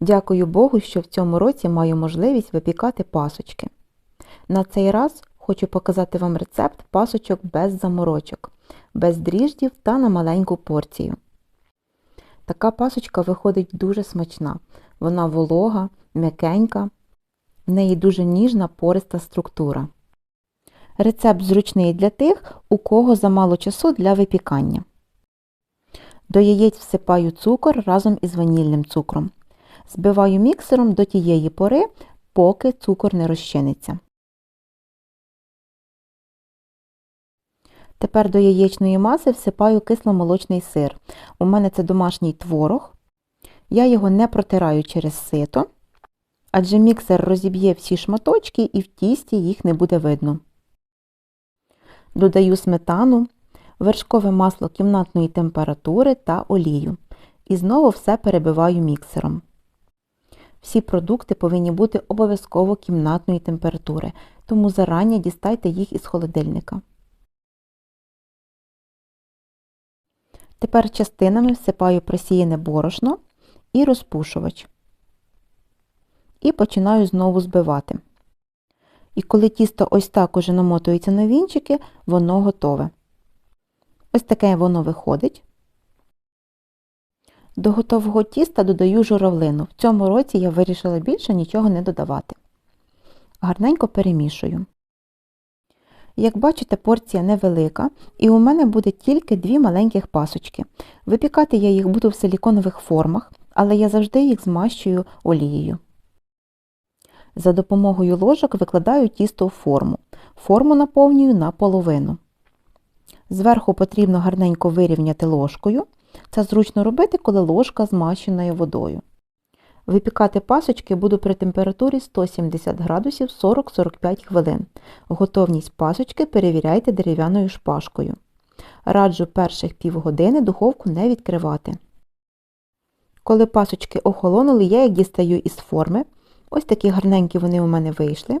Дякую Богу, що в цьому році маю можливість випікати пасочки. На цей раз хочу показати вам рецепт пасочок без заморочок, без дріждів та на маленьку порцію. Така пасочка виходить дуже смачна. Вона волога, м'якенька, в неї дуже ніжна пориста структура. Рецепт зручний для тих, у кого замало часу для випікання. До яєць всипаю цукор разом із ванільним цукром. Збиваю міксером до тієї пори, поки цукор не розчиниться. Тепер до яєчної маси всипаю кисломолочний сир. У мене це домашній творог. Я його не протираю через сито, адже міксер розіб'є всі шматочки і в тісті їх не буде видно. Додаю сметану, вершкове масло кімнатної температури та олію. І знову все перебиваю міксером. Всі продукти повинні бути обов'язково кімнатної температури, тому зарані дістайте їх із холодильника. Тепер частинами всипаю просіяне борошно і розпушувач. І починаю знову збивати. І коли тісто ось так уже намотується на вінчики, воно готове. Ось таке воно виходить. До готового тіста додаю журавлину. В цьому році я вирішила більше нічого не додавати. Гарненько перемішую. Як бачите, порція невелика, і у мене буде тільки дві маленьких пасочки. Випікати я їх буду в силіконових формах, але я завжди їх змащую олією. За допомогою ложок викладаю тісто в форму. Форму наповнюю наполовину. Зверху потрібно гарненько вирівняти ложкою. Це зручно робити, коли ложка змащена водою. Випікати пасочки буду при температурі 170 градусів 40-45 хвилин. Готовність пасочки перевіряйте дерев'яною шпажкою. Раджу перших півгодини духовку не відкривати. Коли пасочки охолонули, я їх дістаю із форми. Ось такі гарненькі вони у мене вийшли.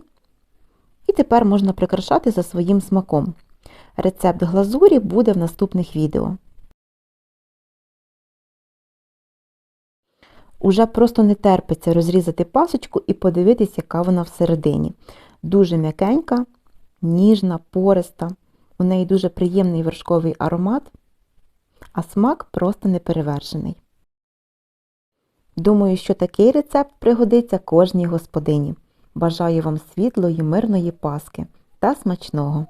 І тепер можна прикрашати за своїм смаком. Рецепт глазурі буде в наступних відео. Уже просто не терпиться розрізати пасочку і подивитись, яка вона всередині. Дуже м'якенька, ніжна, пориста, у неї дуже приємний вершковий аромат, а смак просто неперевершений. Думаю, що такий рецепт пригодиться кожній господині. Бажаю вам світлої, мирної паски та смачного!